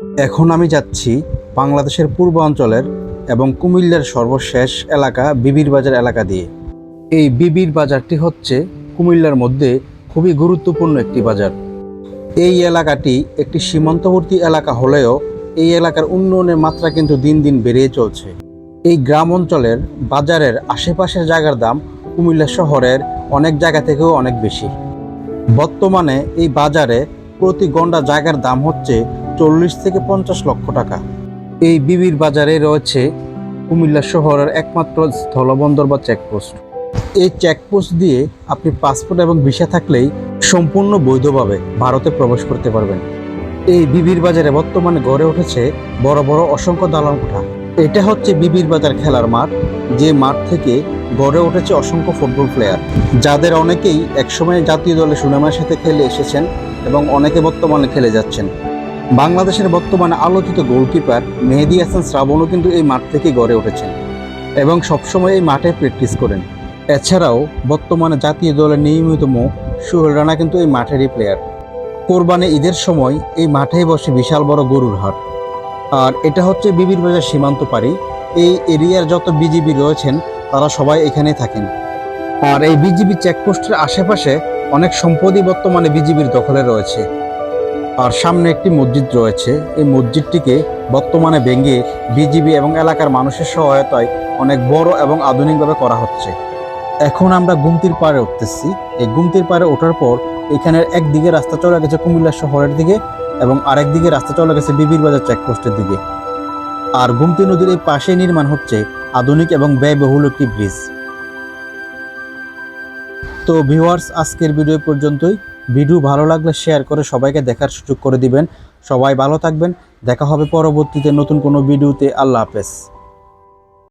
এখন আমি যাচ্ছি বাংলাদেশের পূর্বাঞ্চলের এবং কুমিল্লার সর্বশেষ এলাকা বিবির বাজার এলাকা দিয়ে। এই বিবির বাজারটি হচ্ছে কুমিল্লার মধ্যে খুবই গুরুত্বপূর্ণ একটি বাজার। এই এলাকাটি একটি সীমান্তবর্তী এলাকা হলেও এই এলাকার উন্নয়নের মাত্রা কিন্তু দিন দিন বেড়ে চলছে। এই গ্রাম অঞ্চলের বাজারের আশেপাশের জায়গার দাম কুমিল্লা শহরের অনেক জায়গা থেকেও অনেক বেশি। বর্তমানে এই বাজারে প্রতি গন্ডা জায়গার দাম হচ্ছে চল্লিশ থেকে পঞ্চাশ লক্ষ টাকা। এই বিবির বাজারে রয়েছে কুমিল্লা শহরের একমাত্র স্থলবন্দর বা চেকপোস্ট। এই চেকপোস্ট দিয়ে আপনি পাসপোর্ট এবং ভিসা থাকলেই সম্পূর্ণ বৈধভাবে ভারতে প্রবেশ করতে পারবেন। এই বিবির বাজারে বর্তমানে গড়ে উঠেছে বড় বড় অসংখ্য দালান কোঠা। এটা হচ্ছে বিবির বাজার খেলার মাঠ, যে মাঠ থেকে গড়ে উঠেছে অসংখ্য ফুটবল প্লেয়ার। যাদের অনেকেই একসময় জাতীয় দলে সুনামের সাথে খেলে এসেছেন এবং অনেকে বর্তমানে খেলে যাচ্ছেন। বাংলাদেশের বর্তমানে আলোচিত গোলকিপার মেহেদি হাসান শ্রাবণও কিন্তু এই মাঠ থেকে গড়ে উঠেছেন এবং সবসময় এই মাঠে প্র্যাকটিস করেন। এছাড়াও বর্তমানে জাতীয় দলের নিয়মিত মুখ সোহেল রানা কিন্তু এই মাঠেরই প্লেয়ার কোরবানি ঈদের সময় এই মাঠেই বসে বিশাল বড় গরুর হাট। আর এটা হচ্ছে বিবির বাজার সীমান্ত পাড়ি। এই এরিয়ার যত বিজিবি রয়েছেন, তারা সবাই এখানেই থাকেন। আর এই বিজিবি চেকপোস্টের আশেপাশে অনেক সম্পদই বর্তমানে বিজিবির দখলে রয়েছে। আর সামনে একটি মসজিদ রয়েছে। এই মসজিদটিকে বর্তমানে ভেঙে বিজিবি এবং এলাকার মানুষের সহায়তায় অনেক বড় এবং আধুনিকভাবে করা হচ্ছে। এখন আমরা গুমতির পাড়ে উঠতেছি। এই গুমতির পাড়ে ওঠার পর এখানের একদিকে রাস্তা চলে গেছে কুমিল্লা শহরের দিকে এবং আরেক দিকে রাস্তা চলে গেছে বিবির বাজার চেকপোস্টের দিকে। আর গুমতি নদীর এই পাশে নির্মাণ হচ্ছে আধুনিক এবং ব্যয়বহুল একটি ব্রিজ তো ভিউয়ার্স আজকের ভিডিও পর্যন্তই। ভিডিও ভালো লাগলে শেয়ার করে সবাইকে দেখার সুযোগ করে দিবেন। সবাই ভালো থাকবেন। দেখা হবে পরবর্তীতে নতুন কোনো ভিডিওতে। আল্লাহ হাফেজ।